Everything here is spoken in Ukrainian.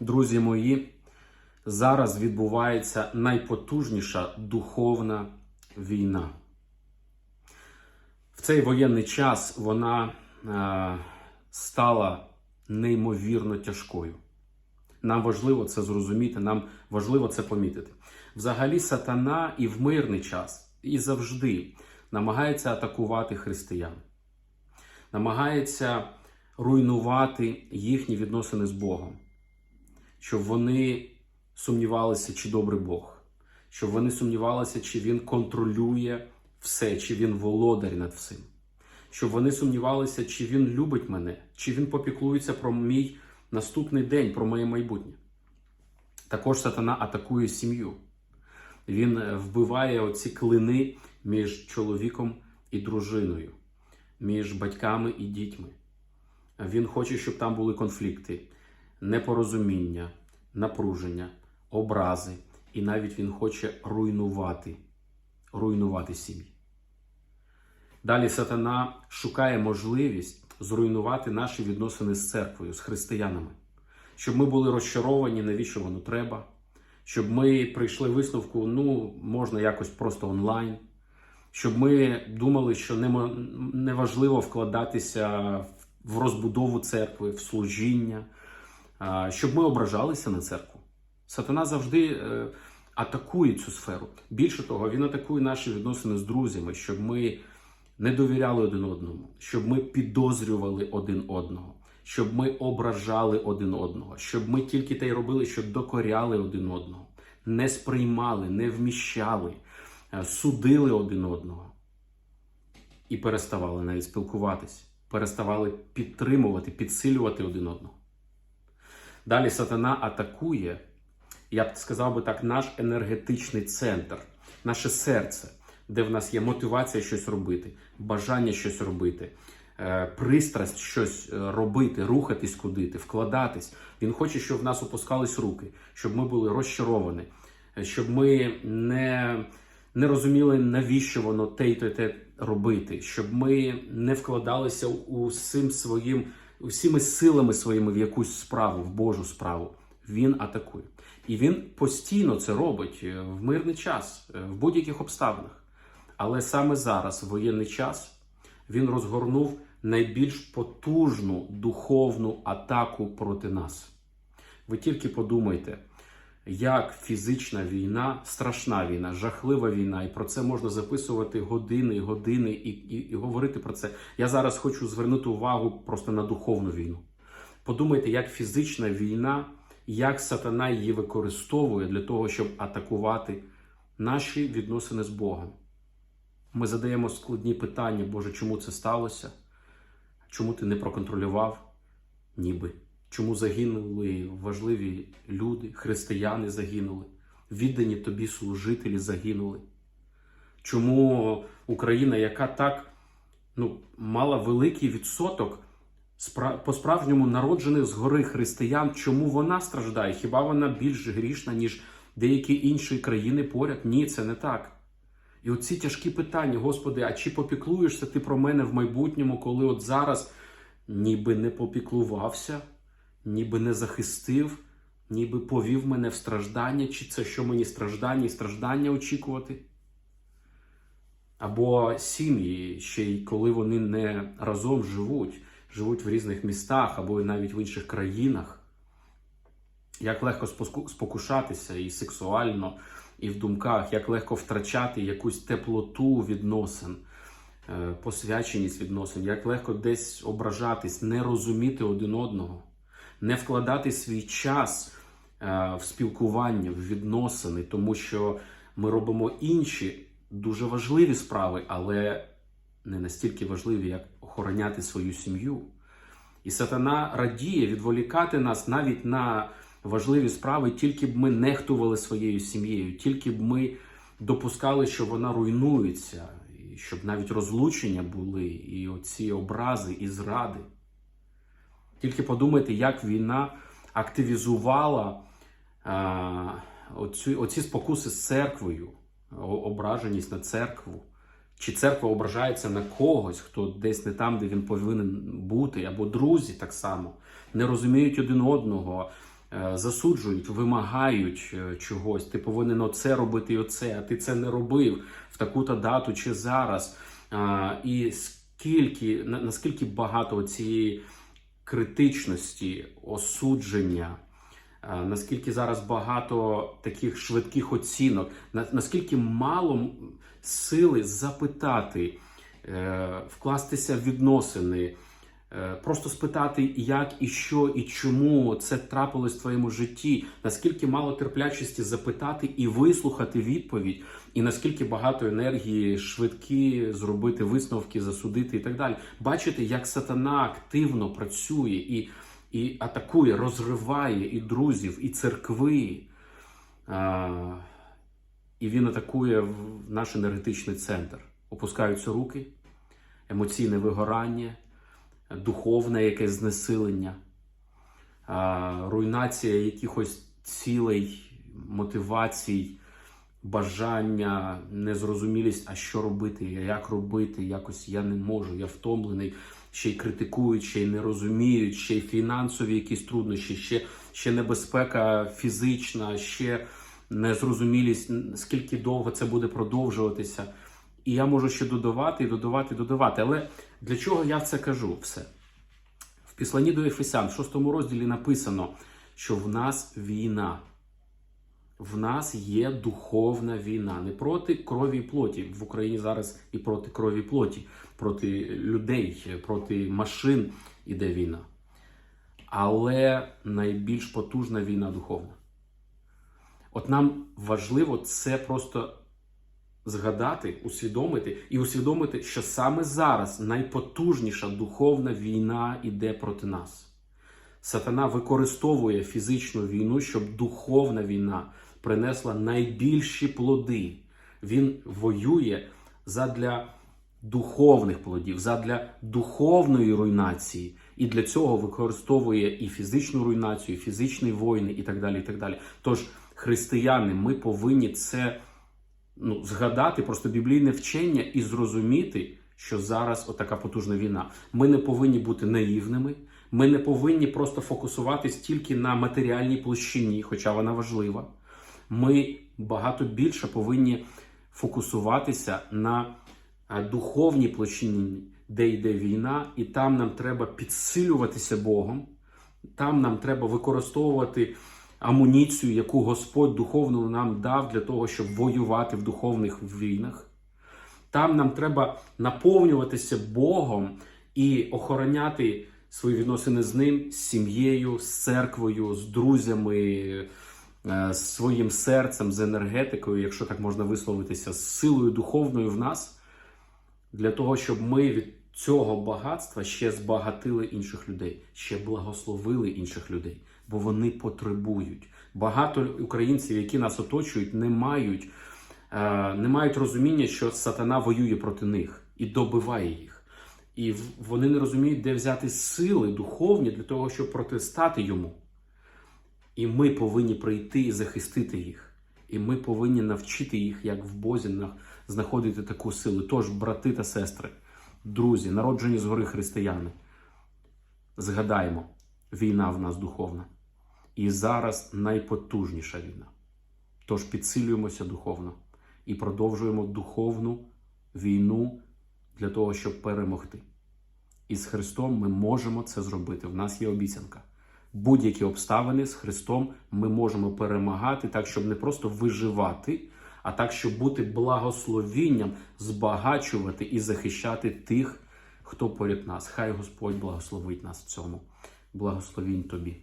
Друзі мої, зараз відбувається найпотужніша духовна війна. В цей воєнний час вона е, стала неймовірно тяжкою. Нам важливо це зрозуміти, нам важливо це помітити. Взагалі, сатана і в мирний час, і завжди намагається атакувати християн, намагається руйнувати їхні відносини з Богом, щоб вони сумнівалися, чи добрий Бог, щоб вони сумнівалися, чи він контролює все, чи він володар над всім, щоб вони сумнівалися, чи він любить мене, чи він попіклується про мій наступний день, про моє майбутнє. Також сатана атакує сім'ю. Він е, вбиває оці клини між чоловіком і дружиною, між батьками і дітьми. Він хоче, щоб там були конфлікти, непорозуміння, напруження, образи, і навіть він хоче руйнувати, руйнувати сім'ї. Далі сатана шукає можливість зруйнувати наші відносини з церквою, з християнами, щоб ми були розчаровані, навіщо воно треба, щоб ми прийшли висновку, ну, можна якось просто онлайн, щоб ми думали, що неважливо вкладатися в розбудову церкви, в служіння, щоб ми ображалися на церкву. Сатана завжди е, атакує цю сферу. Більше того, він атакує наші відносини з друзями, щоб ми не довіряли один одному, щоб ми підозрювали один одного, щоб ми ображали один одного, щоб ми тільки те й робили, що докоряли один одного, не сприймали, не вміщали, е, судили один одного і переставали навіть спілкуватись, переставали підтримувати, підсилювати один одного. Далі сатана атакує, я б сказав би так, наш енергетичний центр, наше серце де в нас є мотивація щось робити, бажання щось робити, е, пристрасть щось е, робити, рухатись кудити, вкладатись. Він хоче, щоб в нас опускались руки, щоб ми були розчаровані, е, щоб ми не не розуміли, навіщо воно те й те, те робити, щоб ми не вкладалися усім своїм, усіми силами своїми в якусь справу, в Божу справу. Він атакує. І він постійно це робить в мирний час, в будь-яких обставинах. Але саме зараз, в воєнний час, він розгорнув найбільш потужну духовну атаку проти нас. Ви тільки подумайте, як фізична війна, страшна війна, жахлива війна, і про це можна записувати години години і, і, і говорити про це. Я зараз хочу звернути увагу просто на духовну війну. Подумайте, як фізична війна, як сатана її використовує для того, щоб атакувати наші відносини з Богом. Ми задаємо складні питання, Боже, чому це сталося? Чому ти не проконтролював? Ніби. Чому загинули важливі люди, християни загинули, віддані тобі служителі загинули? Чому Україна, яка так ну, мала великий відсоток по-справжньому народжених згори християн, чому вона страждає? Хіба вона більш грішна, ніж деякі інші країни поряд? Ні, це не так. І оці тяжкі питання, Господи, а чи попіклуєшся ти про мене в майбутньому, коли от зараз ніби не попіклувався, ніби не захистив, ніби повів мене в страждання, чи це що мені страждання і страждання очікувати? Або сім'ї, ще й коли вони не разом живуть, живуть в різних містах або навіть в інших країнах. Як легко спокушатися і сексуально, і в думках, як легко втрачати якусь теплоту відносин, е, посвяченість відносин, як легко десь ображатись, не розуміти один одного, не вкладати свій час е, в спілкування, в відносини, тому що ми робимо інші дуже важливі справи, але не настільки важливі, як охороняти свою сім'ю. І сатана радіє відволікати нас навіть на важливі справи, тільки б ми нехтували своєю сім'єю, тільки б ми допускали, що вона руйнується, і щоб навіть розлучення були, і оці образи, і зради. Тільки подумайте, як війна активізувала а, оці, оці спокуси з церквою, ображеність на церкву. Чи церква ображається на когось, хто десь не там, де він повинен бути, або друзі так само не розуміють один одного, е, засуджують, вимагають е, чогось. Ти повинен оце робити і оце, а ти це не робив в таку-то дату чи зараз. І скільки наскільки багато цієї критичності, осудження. Е, Наскільки зараз багато таких швидких оцінок, на- наскільки мало сили запитати, е, вкластися в відносини, просто спитати, як і що, і чому це трапилось в твоєму житті, наскільки мало терплячості запитати і вислухати відповідь, і наскільки багато енергії швидкі зробити висновки, засудити і так далі. Бачите, як сатана активно працює і і атакує, розриває і друзів, і церкви. А, і він атакує наш енергетичний центр. Опускаються руки, емоційне вигорання, духовне якесь знесилення, руйнація якихось цілей, мотивацій, бажання, незрозумілість, а що робити, як робити, якось я не можу, я втомлений ще й критикують, ще й не розуміють, ще й фінансові якісь труднощі, ще, ще небезпека фізична, ще незрозумілість, скільки довго це буде продовжуватися. І я можу ще додавати, і додавати, і додавати. Але для чого я це кажу? Все. В післанні до Ефесян, в шостому розділі написано, що в нас війна. В нас є духовна війна не проти крові і плоті. В Україні зараз і проти крові і плоті, проти людей, проти машин іде війна. Але найбільш потужна війна духовна. От нам важливо це просто згадати, усвідомити і усвідомити, що саме зараз найпотужніша духовна війна іде проти нас. Сатана використовує фізичну війну, щоб духовна війна принесла найбільші плоди. Він воює задля духовних плодів, задля духовної руйнації. І для цього використовує і фізичну руйнацію, і фізичні воїни, і так далі. і так далі. Тож, християни, ми повинні це ну, згадати, просто біблійне вчення і зрозуміти, що зараз отака потужна війна. Ми не повинні бути наївними. Ми не повинні просто фокусуватись тільки на матеріальній площині, хоча вона важлива. Ми багато більше повинні фокусуватися на е, духовній площині, де йде війна, і там нам треба підсилюватися Богом, там нам треба використовувати амуніцію, яку Господь духовну нам дав для того, щоб воювати в духовних війнах. Там нам треба наповнюватися Богом і охороняти свої відносини з ним, з сім'єю, з церквою, з друзями, е, з своїм серцем, з енергетикою, якщо так можна висловитися, з силою духовною в нас, для того, щоб ми від цього багатства ще збагатили інших людей, ще благословили інших людей, бо вони потребують. Багато українців, які нас оточують, не мають, е, не мають розуміння, що сатана воює проти них і добиває їх. І вони не розуміють, де взяти сили духовні для того, щоб протистати йому. І ми повинні прийти і захистити їх. І ми повинні навчити їх, як в Бозі знаходити таку силу. Тож, брати та сестри, друзі, народжені згори християни, згадаємо, війна в нас духовна. І зараз найпотужніша війна. Тож підсилюємося духовно і продовжуємо духовну війну для того, щоб перемогти. І з Христом ми можемо це зробити. В нас є обіцянка. Будь-які обставини з Христом ми можемо перемагати так, щоб не просто виживати, а так, щоб бути благословінням, збагачувати і захищати тих, хто поряд нас. Хай Господь благословить нас в цьому. Благословінь тобі.